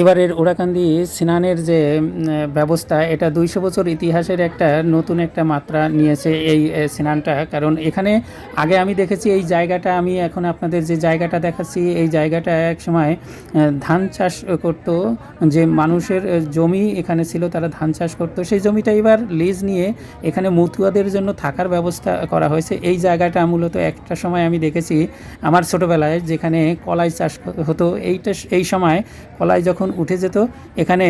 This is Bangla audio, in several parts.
এবারের ওরাকান্দি স্নানের যে ব্যবস্থা, এটা দুইশো বছর ইতিহাসের একটা নতুন একটা মাত্রা নিয়েছে এই স্নানটা। কারণ এখানে আগে আমি দেখেছি এই জায়গাটা, আমি এখন আপনাদের যে জায়গাটা দেখাচ্ছি, এই জায়গাটা এক সময় ধান চাষ করত। যে মানুষের জমি এখানে ছিল, তারা ধান চাষ করতো। সেই জমিটা এবার লিজ নিয়ে এখানে মতুয়াদের জন্য থাকার ব্যবস্থা করা হয়েছে। এই জায়গাটা মূলত একটা সময় আমি দেখেছি, আমার ছোটোবেলায় যেখানে কলাই চাষ হতো। এইটা এই সময় কলাই যখন উঠে যেত, এখানে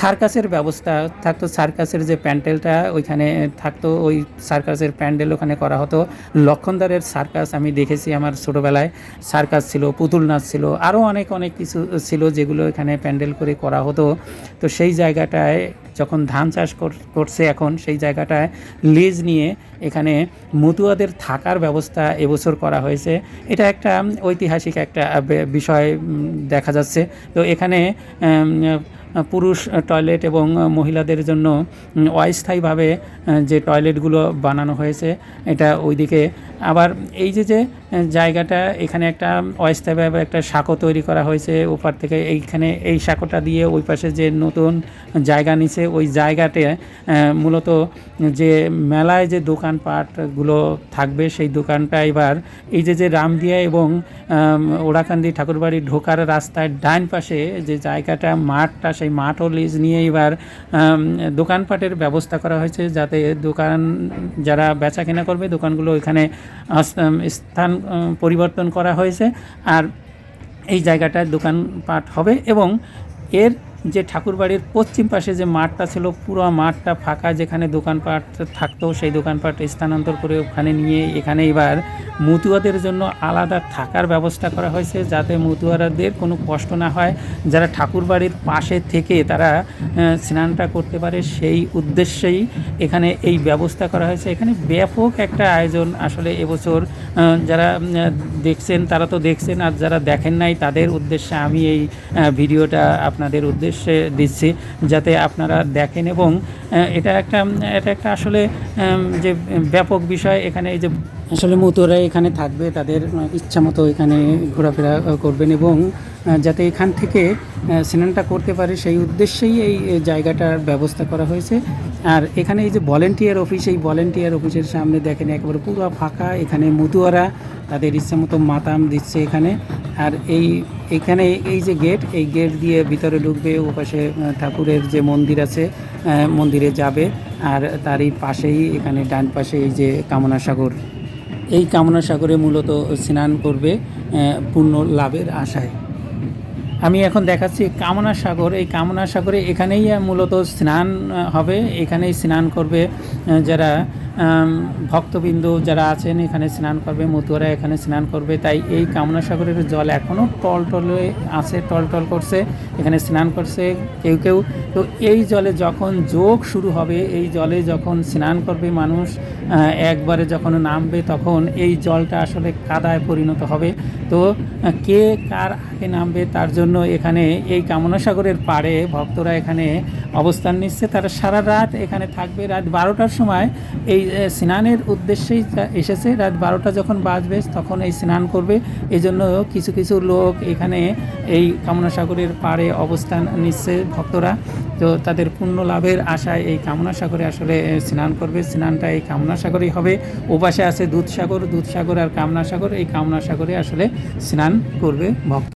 সার্কাসের ব্যবস্থা থাকতো। সার্কাসের যে প্যান্ডেলটা ওইখানে থাকতো, ওই সার্কাসের প্যান্ডেল ওখানে করা হতো। লক্ষণদারের সার্কাস আমি দেখেছি আমার ছোটোবেলায়। সার্কাস ছিল, পুতুল নাচ ছিল আরও অনেক অনেক কিছু ছিল যেগুলো এখানে প্যান্ডেল করে করা হতো। তো সেই জায়গাটায় যখন ধান চাষ কর- করছে এখন, সেই জায়গাটায় লিজ নিয়ে এখানে মতুয়াদের থাকার ব্যবস্থা এবছর করা হয়েছে। এটা একটা ঐতিহাসিক একটা বিষয় দেখা যাচ্ছে। তো এখানে পুরুষ টয়লেট এবং মহিলাদের জন্য অস্থায়ীভাবে যে টয়লেটগুলো বানানো হয়েছে, এটা ওইদিকে। আবার এই যে যে জায়গাটা এখানে একটা অস্থায়ীভাবে একটা সাঁকো তৈরি করা হয়েছে। ওপার থেকে এইখানে এই সাঁকোটা দিয়ে ওই পাশে যে নতুন জায়গা নিছে, ওই জায়গাতে মূলত যে মেলায় যে দোকানপাটগুলো থাকবে, সেই দোকানটা এবার এই যে যে রামদিয়া এবং ওড়াকান্দি ঠাকুরবাড়ি ঢোকার রাস্তায় ডান পাশে যে জায়গাটা, মাঠটা, সেই মাঠও লিজ নিয়ে এবার দোকানপাটের ব্যবস্থা করা হয়েছে যাতে দোকান যারা বেচা কেনা করবে, দোকানগুলো এখানে স্থান পরিবর্তন করা হয়েছে। আর এই জায়গাটায় দোকানপাট হবে এবং এর যে ঠাকুরবাড়ির পশ্চিম পাশে যে মাঠটা ছিল, পুরো মাঠটা ফাঁকা যেখানে দোকানপাট থাকতো, সেই দোকানপাট স্থানান্তর করে ওখানে নিয়ে এখানে এবার মতুয়াদের জন্য আলাদা থাকার ব্যবস্থা করা হয়েছে, যাতে মতুয়ারাদের কোনো কষ্ট না হয়। যারা ঠাকুরবাড়ির পাশে থেকে তারা স্নানটা করতে পারে, সেই উদ্দেশ্যেই এখানে এই ব্যবস্থা করা হয়েছে। এখানে ব্যাপক একটা আয়োজন আসলে এবছর যারা দেখছেন, তারা তো দেখছেন, আর যারা দেখেন নাই, তাদের উদ্দেশ্যে আমি এই ভিডিওটা আপনাদের উদ্দেশ্যে দিচ্ছি যাতে আপনারা দেখেন এবং এটা একটা এটা একটা আসলে যে ব্যাপক বিষয় এখানে এই যে আসলে মতুরা এখানে থাকবে, তাদের ইচ্ছা মতো এখানে ঘোরাফেরা করবেন এবং যাতে এখান থেকে স্নানটা করতে পারে সেই উদ্দেশ্যেই এই জায়গাটার ব্যবস্থা করা হয়েছে। আর এখানে এই যে ভলেন্টিয়ার অফিস এই ভলেন্টিয়ার অফিসের সামনে দেখেন একেবারে পুরো ফাঁকা, এখানে মতুয়ারা তাদের ইচ্ছা মতো মাতাম দিচ্ছে এখানে। আর এই, এখানে এই যে গেট এই গেট দিয়ে ভিতরে ঢুকবে ও পাশে ঠাকুরের যে মন্দির আছে মন্দিরে যাবে। আর তারই পাশেই, এখানে ডান পাশে এই যে কামনা সাগর। এই কামনা সাগরে মূলত স্নান করবে পূর্ণ লাভের আশায়। আমি এখন দেখাচ্ছি কামনা সাগর। এই কামনা সাগরে এখানেই মূলত স্নান হবে। এখানেই স্নান করবে যারা ভক্তবৃন্দ যারা আছেন, এখানে স্নান করবে, মতুয়ারা এখানে স্নান করবে। তাই এই কামনা সাগরের জল এখনও টল টলে আছে, টল টল করছে, এখানে স্নান করছে কেউ কেউ। তো এই জলে যখন যোগ শুরু হবে, এই জলে যখন স্নান করবে মানুষ একবারে যখন নামবে, তখন এই জলটা আসলে কাদায় পরিণত হবে। তো কে কার আগে নামবে, তার জন্য এখানে এই কামনা সাগরের পাড়ে ভক্তরা এখানে অবস্থান নিচ্ছে। তারা সারা রাত এখানে থাকবে। রাত বারোটার সময় এই স্নানের উদ্দেশ্যেই এসেছে, রাত বারোটা যখন বাজবে, তখন এই স্নান করবে। এই জন্য কিছু কিছু লোক এখানে এই কামনা সাগরের পাড়ে অবস্থান নিচ্ছে ভক্তরা। তো তাদের পুণ্য লাভের আশায় এই কামনা সাগরে আসলে স্নান করবে। স্নানটা এই কামনা সাগরেই হবে ওপাশে আছে দুধসাগর। দুধসাগর আর কামনা সাগর এই কামনা সাগরে আসলে স্নান করবে ভক্ত